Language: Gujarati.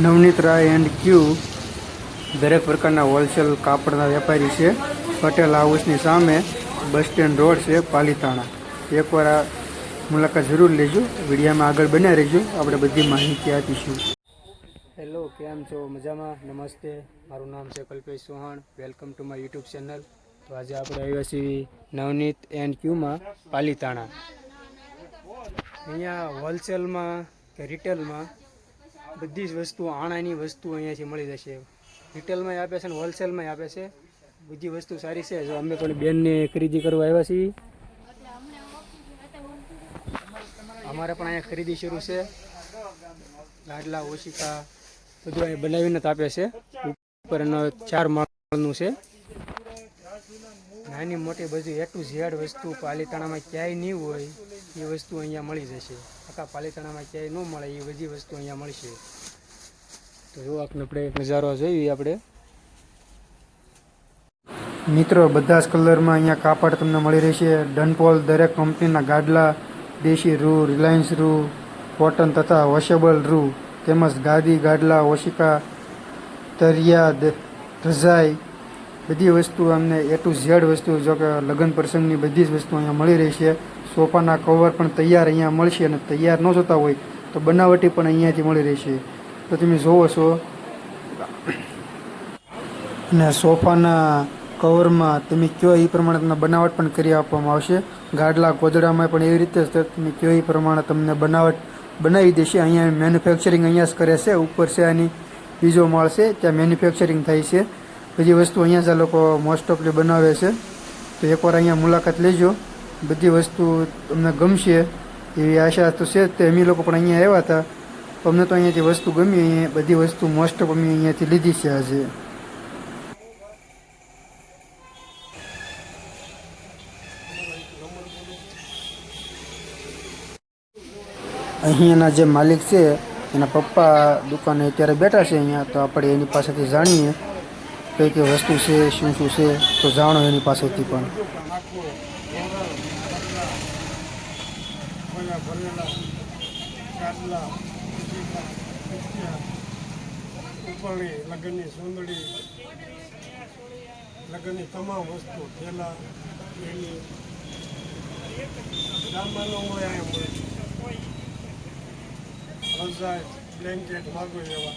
નવનીત રાય એન્ડ ક્યુ દરેક પ્રકારના હોલસેલ કાપડના વેપારી છે. પટેલ હાઉસની સામે બસ સ્ટેન્ડ રોડ છે, પાલીતાણા. એકવાર આ મુલાકાત જરૂર લેજો. વિડીયામાં આગળ બન્યા રહેજો. આપણે બધી માહિતી આપીશું. હેલો કેમ છો? મજામાં? નમસ્તે. મારું નામ છે Kalpesh Chauhan. Welcome to my YouTube channel તો આજે આપણે આવ્યા છીએ નવનીત એન્ડ ક્યુમાં પાલીતાણા. અહીંયા હોલસેલમાં કે રિટેલમાં બધી જ વસ્તુ આણાની વસ્તુ અહીંયાથી મળી જશે રિટેલમાં આપે છે અને હોલસેલમાં આપે છે. બધી વસ્તુ સારી છે. જો અમે પણ બેનને ખરીદી કરવા આવ્યા છીએ. અમારે પણ અહીંયા ખરીદી શરૂ છે. ગાડલા ઓશિકા બધું અહીં બનાવીને જ આપે છે. ઉપર એનો ચાર માળનું છે. નાની મોટી બધી એ ટુ ઝેડ વસ્તુ પાલીતાણામાં ક્યાંય નહીં હોય, એ વસ્તુ અહીંયા મળી જશે. આખા પાલીતાણામાં ક્યાંય ન મળે એ બધી વસ્તુ અહીંયા મળશે તો જો આપણે એક નજારો જોઈએ આપણે. મિત્રો, બધા જ કલરમાં અહીંયા કાપડ તમને મળી રહેશે. ડનપોલ દરેક કંપનીના ગાડલા, દેશી રૂ, રિલાયન્સ રૂ, કોટન તથા વોશેબલ રૂ, તેમજ ગાદી, ગાડલા, ઓશિકા તરિયા રજાઈ બધી વસ્તુ અમને એ ટુ ઝેડ વસ્તુ, જો કે લગ્ન પ્રસંગની બધી જ વસ્તુ અહીંયા મળી રહી છે. સોફાના કવર પણ તૈયાર અહીંયા મળશે અને તૈયાર ન જોતા હોય તો બનાવટી પણ અહીંયાથી મળી રહેશે તો તમે જોવો છો. અને સોફાના કવરમાં તમે કયો એ પ્રમાણે તમને બનાવટ પણ કરી આપવામાં આવશે. ગાડલા ગોદડામાં પણ એવી રીતે જ તમે કયો એ પ્રમાણે તમને બનાવટ બનાવી દેશે. અહીંયા મેન્યુફેક્ચરિંગ અહીંયા જ કરે છે. ઉપર છે આની બીજો માળ છે. ત્યાં મેન્યુફેક્ચરિંગ થાય છે. બધી વસ્તુ અહીંયા જ આ લોકો મોસ્ટ ઓફલી બનાવે છે, તો એકવાર અહીંયા મુલાકાત લેજો. બધી વસ્તુ તમને ગમશે એવી આશા તો છે તે. અમે લોકો પણ અહીંયા આવ્યા હતા. અમને તો અહીંયાથી વસ્તુ ગમી બધી વસ્તુ મોસ્ટ ઓફ અમે અહીંયાથી લીધી છે આજે. અહીંયાના જે માલિક છે, એના પપ્પા દુકાને અત્યારે બેઠા છે અહીંયા, તો આપણે એની પાસેથી જાણીએ. કઈ કઈ વસ્તુ છે, શું શું છે, તો જાણો એની પાસેથી પણ. લગ્નની સુંદડી લગ્નની તમામ વસ્તુ, થેલા સામાનો હોય અહીંયા મળે બ્લેન્કેટ માગો એવા